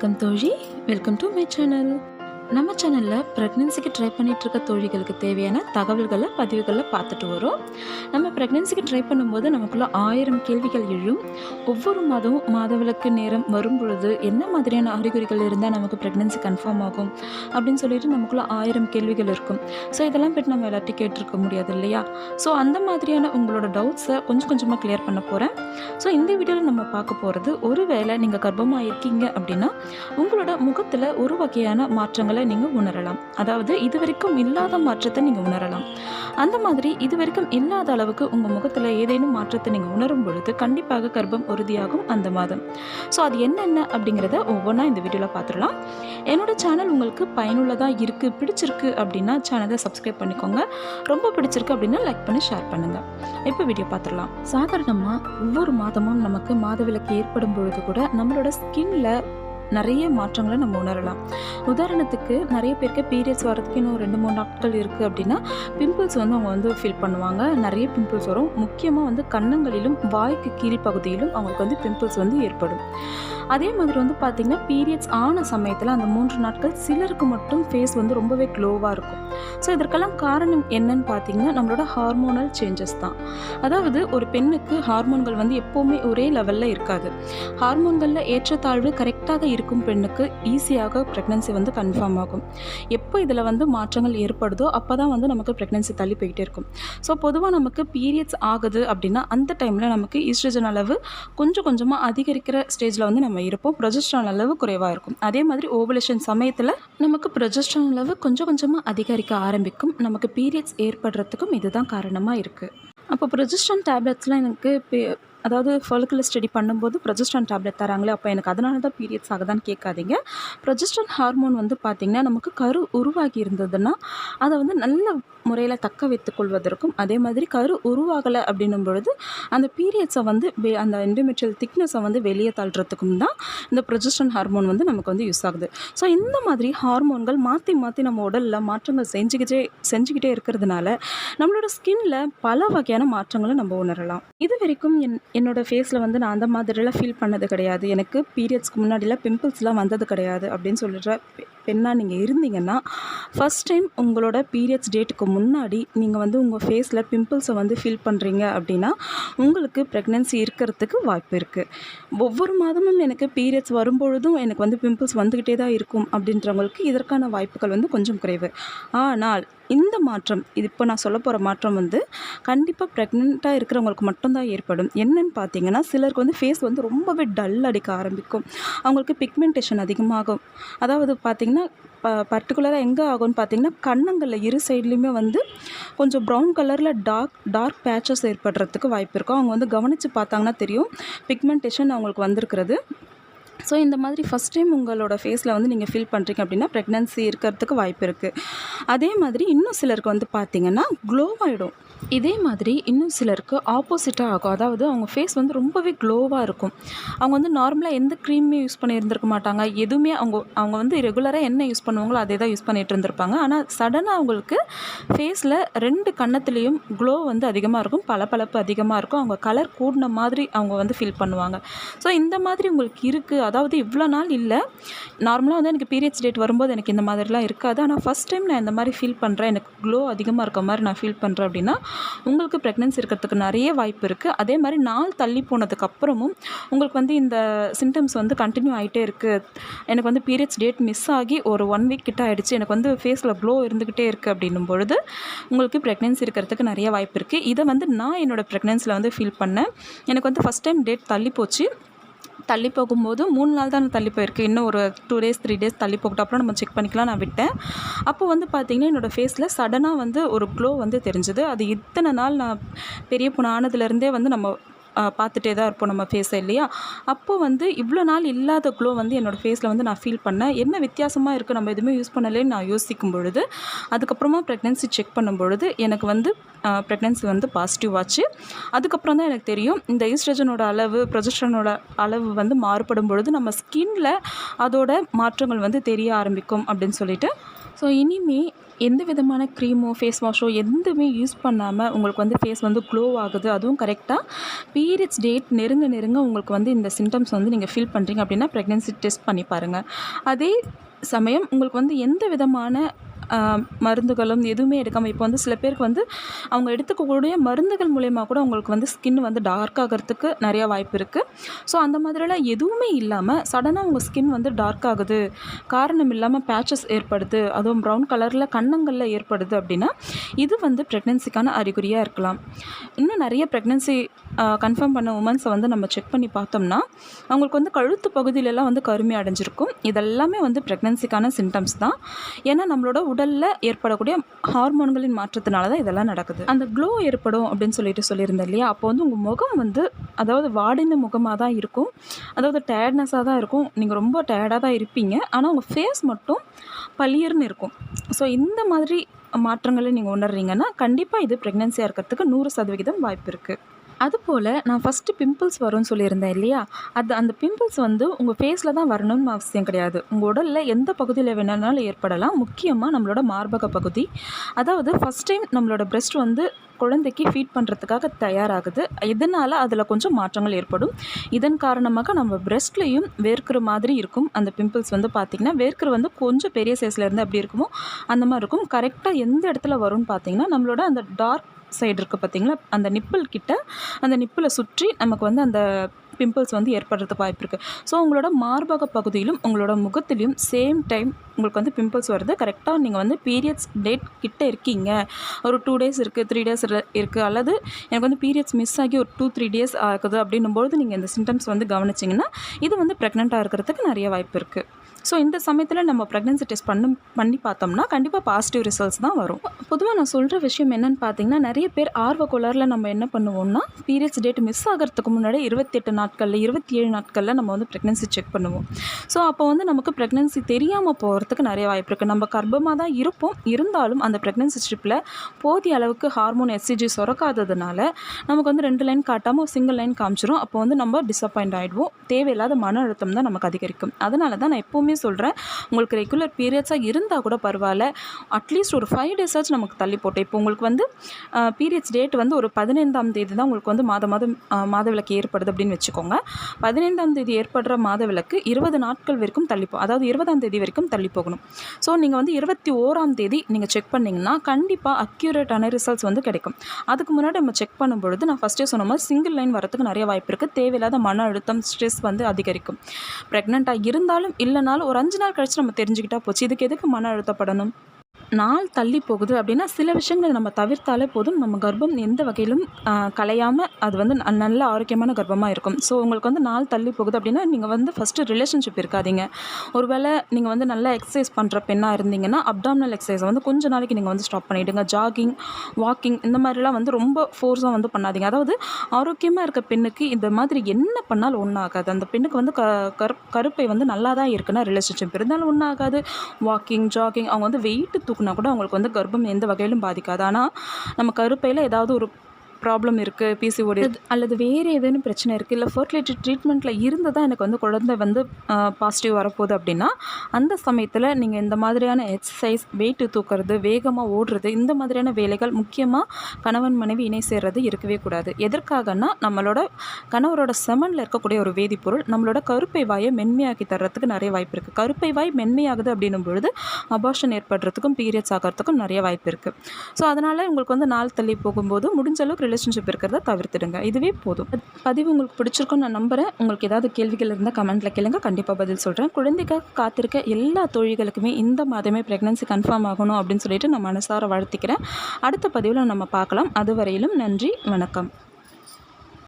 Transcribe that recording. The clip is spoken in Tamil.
வணக்கம் தோழி வெல்கம் டு மை சேனல் நம்ம சேனலில் ப்ரெக்னென்சிக்கு ட்ரை பண்ணிகிட்டு இருக்க தோழிகளுக்கு தேவையான தகவல்களை பதிவுகளை பார்த்துட்டு வரோம். நம்ம ப்ரெக்னென்சிக்கு ட்ரை பண்ணும்போது நமக்குள்ள ஆயிரம் கேள்விகள் எழும். ஒவ்வொரு மாதமும் மாதவிலக்கு நேரம் வரும் பொழுது என்ன மாதிரியான அறிகுறிகள் இருந்தால் நமக்கு ப்ரெக்னென்சி கன்ஃபார்ம் ஆகும்? அப்படின்னு சொல்லிட்டு நமக்குள்ள ஆயிரம் கேள்விகள் இருக்கும். ஸோ இதெல்லாம் போய்ட்டு நம்ம எல்லாத்தையும் கேட்டிருக்க முடியாது இல்லையா? ஸோ அந்த மாதிரியான உங்களோட டவுட்ஸை கொஞ்சம் கொஞ்சமாக கிளியர் பண்ண போகிறேன் ஸோ இந்த வீடியோவில் நம்ம பார்க்க போகிறது ஒருவேளை நீங்கள் கர்ப்பமாக இருக்கீங்க அப்படின்னா உங்களோட முகத்தில் ஒரு வகையான மாற்றங்களை நீங்கள் உணரலாம். அதாவது இது வரைக்கும் இல்லாத மாற்றத்தை நீங்கள் உணரலாம். அந்த மாதிரி இது வரைக்கும் இல்லாத அளவுக்கு உங்கள் முகத்தில் ஏதேனும் மாற்றத்தை நீங்கள் உணரும் பொழுது கண்டிப்பாக கர்ப்பம் உறுதியாகும் அந்த மாதம். ஸோ அது என்னென்ன அப்படிங்கிறத ஒவ்வொன்றா இந்த வீடியோவில் பார்த்துடலாம் என்னோட சேனல் உங்களுக்கு பயனுள்ளதாக இருக்குது பிடிச்சிருக்கு அப்படின்னா சேனலை சப்ஸ்கிரைப் பண்ணிக்கோங்க. ரொம்ப பிடிச்சிருக்கு அப்படின்னா லைக் பண்ணி ஷேர் பண்ணுங்கள் இப்போ வீடியோ பார்த்துடலாம் சாதாரணமாக ஒவ்வொரு மாதமும் நமக்கு மாதவிலக்கு ஏற்படும் பொழுது கூட நம்மளோட ஸ்கின்ல நிறைய மாற்றங்களை நம்ம உணரலாம். உதாரணத்துக்கு நிறைய பேருக்கு பீரியட்ஸ் வரதுக்கு இன்னும் ரெண்டு மூணு நாட்கள் இருக்குது அப்படின்னா பிம்பிள்ஸ் வந்து அவங்க வந்து ஃபீல் பண்ணுவாங்க. நிறைய பிம்பிள்ஸ் வரும். முக்கியமாக வந்து கன்னங்களிலும் வாய்க்கு கீழ்ப்பகுதியிலும் அவங்களுக்கு வந்து பிம்பிள்ஸ் வந்து ஏற்படும். அதே மாதிரி வந்து பார்த்திங்கன்னா பீரியட்ஸ் ஆன சமயத்தில் அந்த மூன்று நாட்கள் சிலருக்கு மட்டும் ஃபேஸ் வந்து ரொம்பவே க்ளோவாக இருக்கும். ஸோ இதற்கெல்லாம் காரணம் என்னன்னு பார்த்தீங்கன்னா நம்மளோட ஹார்மோனல் சேஞ்சஸ் தான். அதாவது ஒரு பெண்ணுக்கு ஹார்மோன்கள் வந்து எப்போவுமே ஒரே லெவலில் இருக்காது. ஹார்மோன்களில் ஏற்றத்தாழ்வு கரெக்டாக இருக்கும் பெண்ணுக்கு ஈஸியாக ப்ரெக்னன்சி வந்து கன்ஃபார்ம் ஆகும். எப்போ இதில் வந்து மாற்றங்கள் ஏற்படுதோ அப்போ தான் வந்து நமக்கு ப்ரெக்னன்சி தள்ளி போயிட்டே இருக்கும். ஸோ பொதுவாக நமக்கு பீரியட்ஸ் ஆகுது அப்படின்னா அந்த டைமில் நமக்கு ஈஸ்ட்ரஜன் அளவு கொஞ்சம் கொஞ்சமாக அதிகரிக்கிற ஸ்டேஜில் வந்து நம்ம இருப்போம். ப்ரொஜெஸ்ட்ரான் அளவு குறைவாக இருக்கும். அதே மாதிரி ஓவலேஷன் சமயத்தில் நமக்கு ப்ரொஜெஸ்ட்ரான் அளவு கொஞ்சம் கொஞ்சமாக அதிகரிக்க ஆரம்பிக்கும். நமக்கு பீரியட்ஸ் ஏற்படுறதுக்கும் இதுதான் காரணமாக இருக்குது அப்போ ப்ரொஜெஸ்ட்ரான் டேப்லெட்ஸ்லாம் எனக்கு பே- அதாவது ஃபொலிகுலர் ஸ்டடி பண்ணும்போது ப்ரொஜெஸ்ட்ரான் டேப்லெட் தராங்களே அப்போ எனக்கு அதனால தான் பீரியட்ஸ் ஆகுதான்னு கேட்காதீங்க. ப்ரொஜெஸ்ட்ரான் ஹார்மோன் வந்து பார்த்திங்கன்னா நமக்கு கரு உருவாகி இருந்ததுன்னா அதை வந்து நல்ல முறையில் தக்க வைத்துக் கொள்வதற்கும் அதே மாதிரி கரு உருவாகலை அப்படின்னும் பொழுது அந்த பீரியட்ஸை வந்து அந்த இண்டிமெட்ரியல் திக்னஸை வந்து வெளியே தள்ளுறதுக்கும் தான் இந்த ப்ரொஜெஸ்ட்ரான் ஹார்மோன் வந்து நமக்கு வந்து யூஸ் ஆகுது. ஸோ இந்த மாதிரி ஹார்மோன்கள் மாற்றி மாற்றி நம்ம உடலில் மாற்றங்கள் செஞ்சுக்கிட்டே செஞ்சுக்கிட்டே இருக்கிறதுனால நம்மளோட ஸ்கின்னில் பல வகையான மாற்றங்களை நம்ம உணரலாம். இது வரைக்கும் என் என்னோட ஃபேஸில் வந்து நான் அந்த மாதிரிலாம் ஃபீல் பண்ணது கிடையாது. எனக்கு பீரியட்ஸ்க்கு முன்னாடிலாம் பிம்பிள்ஸ்லாம் வந்தது கிடையாது அப்படின்னு சொல்லிட்டு பெண்ணாக நீங்கள் இருந்தீங்கன்னா ஃபஸ்ட் டைம் உங்களோட பீரியட்ஸ் டேட்டுக்கு முன்னாடி நீங்கள் வந்து உங்கள் ஃபேஸில் பிம்பிள்ஸை வந்து ஃபீல் பண்ணுறீங்க அப்படின்னா உங்களுக்கு ப்ரெக்னென்சி இருக்கிறதுக்கு வாய்ப்பு இருக்குது ஒவ்வொரு மாதமும் எனக்கு பீரியட்ஸ் வரும்பொழுதும் எனக்கு வந்து பிம்பிள்ஸ் வந்துக்கிட்டே தான் இருக்கும் அப்படின்றவங்களுக்கு இதற்கான வாய்ப்புகள் வந்து கொஞ்சம் குறைவு. ஆனால் இந்த மாற்றம் இது இப்போ நான் சொல்ல போகிற மாற்றம் வந்து கண்டிப்பாக ப்ரெக்னெண்ட்டாக இருக்கிறவங்களுக்கு மட்டும்தான் ஏற்படும். என்னன்னு பார்த்தீங்கன்னா சிலருக்கு வந்து ஃபேஸ் வந்து ரொம்பவே டல் அடிக்க ஆரம்பிக்கும். அவங்களுக்கு பிக்மெண்டேஷன் அதிகமாகும். அதாவது பார்த்திங்கன்னா ப பர்டிகுலராக எங்கே ஆகும்னு பார்த்தீங்கன்னா கன்னங்களில் இரு சைட்லேயுமே வந்து கொஞ்சம் ப்ரௌன் கலரில் டார்க் டார்க் பேச்சஸ் ஏற்படுறதுக்கு வாய்ப்பு இருக்கும். அவங்க வந்து கவனித்து பார்த்தாங்கன்னா தெரியும். பிக்மெண்டேஷன் அவங்களுக்கு வந்திருக்கிறது. ஸோ இந்த மாதிரி ஃபஸ்ட் டைம் உங்களோட ஃபேஸில் வந்து நீங்கள் ஃபீல் பண்ணுறீங்க அப்படின்னா ப்ரெக்னென்சி இருக்கிறதுக்கு வாய்ப்பு இருக்குது அதே மாதிரி இன்னும் சிலருக்கு வந்து பார்த்திங்கன்னா க்ளோ ஆகிடும் இதே மாதிரி இன்னும் சிலருக்கு ஆப்போசிட்டாக ஆகும். அதாவது அவங்க ஃபேஸ் வந்து ரொம்பவே க்ளோவாக இருக்கும். அவங்க வந்து நார்மலாக எந்த க்ரீமுமே யூஸ் பண்ணி இருந்திருக்க மாட்டாங்க. எதுவுமே அவங்க அவங்க வந்து ரெகுலராக என்ன யூஸ் பண்ணுவாங்களோ அதே தான் யூஸ் பண்ணிகிட்டு இருந்திருப்பாங்க. ஆனால் சடனாக அவங்களுக்கு ஃபேஸில் ரெண்டு கன்னத்துலேயும் க்ளோ வந்து அதிகமாக இருக்கும். பளபளப்பு அதிகமாக இருக்கும். அவங்க கலர் கூடின மாதிரி அவங்க வந்து ஃபீல் பண்ணுவாங்க. ஸோ இந்த மாதிரி உங்களுக்கு இருக்குது அதாவது இவ்வளோ நாள் இல்லை. நார்மலாக வந்து எனக்கு பீரியட்ஸ் டேட் வரும்போது எனக்கு இந்த மாதிரிலாம் இருக்காது. ஆனால் ஃபஸ்ட் டைம் நான் இந்த மாதிரி ஃபீல் பண்ணுறேன் எனக்கு க்ளோ அதிகமாக இருக்க மாதிரி நான் ஃபீல் பண்ணுறேன் அப்படின்னா உங்களுக்கு ப்ரெக்னன்சி இருக்கிறதுக்கு நிறைய வாய்ப்பு இருக்குது அதே மாதிரி நாள் தள்ளி போனதுக்கு அப்புறமும் உங்களுக்கு வந்து இந்த சிம்டம்ஸ் வந்து கண்டினியூ ஆகிட்டே இருக்குது எனக்கு வந்து பீரியட்ஸ் டேட் மிஸ் ஆகி ஒரு ஒன் வீக் கிட்ட ஆகிடுச்சு எனக்கு வந்து ஃபேஸில் க்ளோ இருந்துக்கிட்டே இருக்குது அப்படின்னும் பொழுது உங்களுக்கு ப்ரெக்னன்சி இருக்கிறதுக்கு நிறைய வாய்ப்பு இருக்குது இதை வந்து நான் என்னோடய ப்ரெக்னன்சியில் வந்து ஃபீல் பண்ணேன். எனக்கு வந்து ஃபஸ்ட் டைம் டேட் தள்ளி போச்சு. தள்ளி போகும்போது மூணு நாள் தான் தள்ளி போயிருக்கு. இன்னும் ஒரு டூ டேஸ் த்ரீ டேஸ் தள்ளி போகட்டும். அப்புறம் நம்ம செக் பண்ணிக்கலாம். நான் விட்டேன். அப்போ வந்து பார்த்திங்கன்னா என்னோடய ஃபேஸில் சடனாக வந்து ஒரு க்ளோ வந்து தெரிஞ்சுது. அது இத்தனை நாள் நான் பெரிய பொண்ணு ஆனதுலேருந்தே வந்து நம்ம பார்த்துட்டே தான் இருப்போம் நம்ம ஃபேஸை இல்லையா? அப்போது வந்து இவ்வளோ நாள் இல்லாத க்ளோ வந்து என்னோடய ஃபேஸில் வந்து நான் ஃபீல் பண்ணேன் என்ன வித்தியாசமாக இருக்குது நம்ம எதுவுமே யூஸ் பண்ணலேன்னு நான் யோசிக்கும் பொழுது அதுக்கப்புறமா ப்ரெக்னென்சி செக் பண்ணும் பொழுது எனக்கு வந்து ப்ரெக்னென்சி வந்து பாசிட்டிவ் ஆச்சு. அதுக்கப்புறம் தான் எனக்கு தெரியும் இந்த ஈஸ்ட்ரஜனோட அளவு ப்ரொஜெஸ்ட்ரானோட அளவு வந்து மாறுபடும் பொழுது நம்ம ஸ்கின்னில் அதோட மாற்றங்கள் வந்து தெரிய ஆரம்பிக்கும் அப்படின்னு சொல்லிட்டு. ஸோ இனிமே எந்த விதமான க்ரீமோ ஃபேஸ் வாஷோ எதுவுமே யூஸ் பண்ணாமல் உங்களுக்கு வந்து ஃபேஸ் வந்து க்ளோ ஆகுது அதுவும் கரெக்டாக பீரியட்ஸ் டேட் நெருங்க நெருங்க உங்களுக்கு வந்து இந்த சிம்டம்ஸ் வந்து நீங்கள் ஃபீல் பண்ணுறீங்க அப்படின்னா ப்ரெக்னென்சி டெஸ்ட் பண்ணி பாருங்கள் அதே சமயம் உங்களுக்கு வந்து எந்த விதமான மருந்துகளும் எதுவுமே எடுக்காமல் இப்போ வந்து சில பேருக்கு வந்து அவங்க எடுத்துக்கக்கூடிய மருந்துகள் மூலயமா கூட அவங்களுக்கு வந்து ஸ்கின் வந்து டார்க் ஆகிறதுக்கு நிறையா வாய்ப்பு இருக்குது ஸோ அந்த மாதிரிலாம் எதுவுமே இல்லாமல் சடனாக உங்கள் ஸ்கின் வந்து டார்க் ஆகுது. காரணம் இல்லாமல் பேச்சஸ் ஏற்படுது. அதுவும் ப்ரௌன் கலரில் கன்னங்களில் ஏற்படுது அப்படின்னா இது வந்து ப்ரெக்னென்சிக்கான அறிகுறியாக இருக்கலாம். இன்னும் நிறைய ப்ரெக்னென்சி கன்ஃபார்ம் பண்ண உமன்ஸை வந்து நம்ம செக் பண்ணி பார்த்தோம்னா அவங்களுக்கு வந்து கழுத்து பகுதியிலலாம் வந்து கருமை அடைஞ்சிருக்கும். இதெல்லாமே வந்து ப்ரெக்னென்சிக்கான சிம்டம்ஸ் தான். ஏன்னா நம்மளோட உடலில் ஏற்படக்கூடிய ஹார்மோன்களின் மாற்றத்தினால தான் இதெல்லாம் நடக்குது. அந்த க்ளோ ஏற்படும் அப்படின்னு சொல்லிட்டு சொல்லியிருந்தேன் இல்லையா? அப்போ வந்து உங்கள் முகம் வந்து அதாவது வாடின முகமாக தான் இருக்கும். அதாவது டயர்ட்னஸாக தான் இருக்கும். நீங்கள் ரொம்ப டயர்டாக தான் இருப்பீங்க. ஆனால் உங்கள் ஃபேஸ் மட்டும் பளியர்னு இருக்கும். ஸோ இந்த மாதிரி மாற்றங்களை நீங்கள் உணர்றீங்கன்னா கண்டிப்பாக இது ப்ரெக்னென்சியாக இருக்கிறதுக்கு நூறு சதவிகிதம் வாய்ப்பு இருக்குது அதுபோல் நான் ஃபஸ்ட்டு பிம்பிள்ஸ் வரும்னு சொல்லியிருந்தேன் இல்லையா? அது அந்த பிம்பிள்ஸ் வந்து உங்கள் ஃபேஸில் தான் வரணும்னு அவசியம் கிடையாது. உங்கள் உடலில் எந்த பகுதியில் வேணாலும் ஏற்படலாம். முக்கியமாக நம்மளோட மார்பக பகுதி. அதாவது ஃபஸ்ட் டைம் நம்மளோட breast வந்து குழந்தைக்கு ஃபீட் பண்ணுறதுக்காக தயாராகுது. இதனால் அதில் கொஞ்சம் மாற்றங்கள் ஏற்படும். இதன் காரணமாக நம்ம பிரெஸ்ட்லேயும் வேர்க்கிற மாதிரி இருக்கும். அந்த பிம்பிள்ஸ் வந்து பார்த்திங்கன்னா வேர்க்கிற வந்து கொஞ்சம் பெரிய சைஸில் இருந்து எப்படி இருக்குமோ அந்த மாதிரி இருக்கும். கரெக்டாக எந்த இடத்துல வரும்னு பார்த்தீங்கன்னா நம்மளோட அந்த டார்க் சைடு இருக்குது பார்த்தீங்களா அந்த நிப்பிள் கிட்ட அந்த நிப்பிளை சுற்றி நமக்கு வந்து அந்த பிம்பிள்ஸ் வந்து ஏற்படுறதுக்கு வாய்ப்பு இருக்குது ஸோ உங்களோட மார்பக பகுதியிலும் உங்களோட முகத்திலையும் சேம் டைம் உங்களுக்கு வந்து பிம்பிள்ஸ் வருது. கரெக்டாக நீங்கள் வந்து பீரியட்ஸ் டேட் கிட்டே இருக்கீங்க. ஒரு டூ டேஸ் இருக்குது த்ரீ டேஸ் இருக்குது அல்லது எனக்கு வந்து பீரியட்ஸ் மிஸ் ஆகி ஒரு டூ த்ரீ டேஸ் ஆகுது அப்படின்னும்போது நீங்கள் இந்த சிம்டம்ஸ் வந்து கவனிச்சிங்கன்னா இது வந்து ப்ரெக்னெண்ட்டாக இருக்கிறதுக்கு நிறைய வாய்ப்பு இருக்குது ஸோ இந்த சமயத்தில் நம்ம ப்ரெக்னன்சி டெஸ்ட் பண்ண பண்ணி பார்த்தோம்னா கண்டிப்பாக பாசிட்டிவ் ரிசல்ட்ஸ் தான் வரும். பொதுவாக நான் சொல்கிற விஷயம் என்னென்னு பார்த்தீங்கன்னா நிறைய பேர் ஆர்வ கோளாறுல நம்ம என்ன பண்ணுவோம்னா பீரியட்ஸ் டேட் மிஸ் ஆகிறதுக்கு முன்னாடி இருபத்தெட்டு நாட்களில் இருபத்தி ஏழு நாட்களில் நம்ம வந்து ப்ரெக்னன்சி செக் பண்ணுவோம். ஸோ அப்போ வந்து நமக்கு ப்ரெக்னென்சி தெரியாமல் போகிறதுக்கு நிறைய வாய்ப்பு இருக்குது நம்ம கர்ப்பமாக தான் இருப்போம். இருந்தாலும் அந்த ப்ரெக்னன்சி ஸ்ட்ரிப்பில் போதிய அளவுக்கு ஹார்மோன் எஸ்சிஜி சுரக்காததுனால நமக்கு வந்து ரெண்டு லைன் காட்டாமல் சிங்கிள் லைன் காமிச்சிரும். அப்போ வந்து நம்ம டிசப்பாயிண்ட் ஆகிடுவோம் தேவையில்லாத மன அழுத்தம் தான் நமக்கு அதிகரிக்கும். அதனால தான் நான் எப்போவுமே சொல்கிறேன் உங்களுக்கு ரெகுலர் பீரியட்ஸாக இருந்தால் கூட பரவாயில்ல. அட்லீஸ்ட் ஒரு ஃபைவ் டேஸாச்சும் நமக்கு தள்ளி போட்டோம் இப்போ உங்களுக்கு வந்து பீரியட்ஸ் டேட் வந்து ஒரு பதினைந்தாம் தேதி தான் உங்களுக்கு வந்து மாத மாதம் மாத மாதவிலக்கு ஏற்படுது அப்படின்னு வச்சுக்கோங்க. பதினைந்தாம் தேதி ஏற்படுற மாதவிலக்கு இருபது நாட்கள் வரைக்கும் தள்ளிப்போம் அதாவது இருபதாம் தேதி வரைக்கும் தள்ளி போகணும். ஸோ நீங்கள் வந்து இருபத்தி ஓராம் தேதி நீங்கள் செக் பண்ணிங்கன்னா கண்டிப்பாக அக்யூரேட்டான ரிசல்ட்ஸ் வந்து கிடைக்கும். அதுக்கு முன்னாடி நம்ம செக் பண்ணும்பொழுது நான் ஃபஸ்ட்டே சொன்ன மாதிரி சிங்கிள் லைன் வரத்துக்கு நிறைய வாய்ப்பு இருக்குது தேவையில்லாத மன அழுத்தம் ஸ்ட்ரெஸ் வந்து அதிகரிக்கும். ப்ரெக்னெண்ட்டாக இருந்தாலும் இல்லைனாலும் ஒரு அஞ்சு நாள் கழிச்சு நம்ம தெரிஞ்சுக்கிட்டா போச்சு. இதுக்கு எதுக்கு மன அழுத்தப்படணும்? நாள் தள்ளி போகுது அப்படின்னா சில விஷயங்களை நம்ம தவிர்த்தாலே போதும். நம்ம கர்ப்பம் எந்த வகையிலும் கலையாமல் அது வந்து நல்ல ஆரோக்கியமான கர்ப்பமாக இருக்கும். ஸோ உங்களுக்கு வந்து நாள் தள்ளி போகுது அப்படின்னா நீங்கள் வந்து ஃபஸ்ட்டு ரிலேஷன்ஷிப் இருக்காதீங்க. ஒருவேளை நீங்கள் வந்து நல்லா எக்ஸசைஸ் பண்ணுற பெண்ணாக இருந்தீங்கன்னா அப்டாமினல் எக்ஸசைஸை வந்து கொஞ்ச நாளைக்கு நீங்கள் வந்து ஸ்டாப் பண்ணிவிடுங்க ஜாகிங் வாக்கிங் இந்த மாதிரிலாம் வந்து ரொம்ப ஃபோர்ஸாக வந்து பண்ணாதீங்க. அதாவது ஆரோக்கியமாக இருக்க பெண்ணுக்கு இந்த மாதிரி என்ன பண்ணாலும் ஒன்றும் ஆகாது அந்த பெண்ணுக்கு வந்து க கருப்பை வந்து நல்லா தான் இருக்குன்னா ரிலேஷன்ஷிப் இருந்தாலும் ஒன்றும் ஆகாது வாக்கிங் ஜாகிங் அவங்க வந்து வெயிட்டு தூக்குனா கூட அவங்களுக்கு வந்து கர்ப்பம் எந்த வகையிலும் பாதிக்காது. ஆனால் நம்ம கருப்பையில் ஏதாவது ஒரு ப்ராப்ளம் இருக்குது பிசிஓடி அல்லது வேறு ஏதேனும் பிரச்சனை இருக்குது இல்லை ஃபர்டிலிட்டி ட்ரீட்மெண்ட்டில் இருந்து தான் எனக்கு வந்து குழந்தை வந்து பாசிட்டிவ் வரப்போகுது அப்படின்னா அந்த சமயத்தில் நீங்கள் இந்த மாதிரியான எக்ஸசைஸ் வெயிட்டு தூக்குறது வேகமாக ஓடுறது இந்த மாதிரியான வேலைகள் முக்கியமாக கணவன் மனைவி இணை சேர்றது இருக்கவே கூடாது. எதற்காகனா நம்மளோட கணவரோட செமனில் இருக்கக்கூடிய ஒரு வேதிப்பொருள் நம்மளோட கருப்பை வாயை மென்மையாக்கி தர்றதுக்கு நிறைய வாய்ப்பு இருக்குது கருப்பை வாய் மென்மையாகுது அப்படின்னும் பொழுது அபார்ஷன் ஏற்படுறதுக்கும் பீரியட்ஸ் ஆகிறதுக்கும் நிறைய வாய்ப்பு இருக்குது ஸோ அதனால் உங்களுக்கு வந்து நாள் தள்ளி போகும்போது முடிஞ்ச அளவுக்கு ரிலேஷன்ஷிப் இருக்கிறத தவிர்த்துடுங்க. இதுவே போதும். பதிவு உங்களுக்கு பிடிச்சிருக்கும்னு நான் நம்புகிறேன் உங்களுக்கு ஏதாவது கேள்விகள் இருந்தால் கமெண்ட்டில் கேளுங்க. கண்டிப்பாக பதில் சொல்கிறேன் குழந்தைக்காக காத்திருக்க எல்லா தொழில்களுக்குமே இந்த மாதமே ப்ரெக்னன்சி கன்ஃபார்ம் ஆகணும் அப்படின்னு சொல்லிட்டு நான் மனசார வாழ்த்திக்கிறேன். அடுத்த பதிவில் நம்ம பார்க்கலாம். அதுவரையிலும் நன்றி. வணக்கம்.